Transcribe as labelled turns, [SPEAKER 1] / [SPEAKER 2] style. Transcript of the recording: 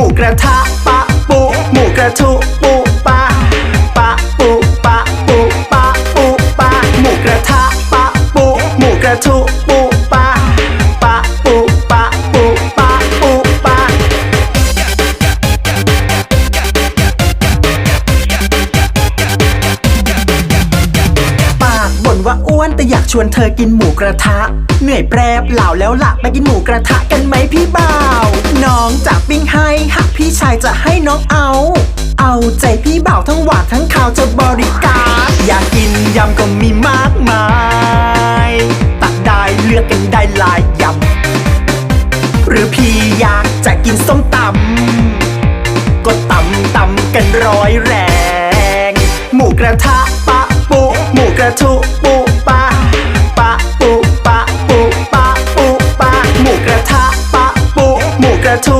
[SPEAKER 1] หมูกระทะปะปุหมูกระทุปุปะปะปุปะปุปะปุปะหมูกระทะปะปุหมูกระทุปุปะปะปุปะปุปะปุปะปากบ่นว่าอ้วนแต่อยากชวนเธอกินหมูกระทะ เหนื่อยแปรเปล่าแล้วล่ะไปกินหมูกระทะกันไหมพี่บ่า น้องเอา เอาใจพี่บ่าวทั้งหวานทั้งข่าวจะบริการ อยากกินยำก็มีมากมาย ตักได้เลือกกันได้หลายยำ หรือพี่อยากจะกินส้มตำ ก็ตำตำกันร้อยแรง หมูกระทะปะปุหมูกระทุปุปะปะปุปะปุปะปุปะหมูกระทะปะปุหมูกระทุ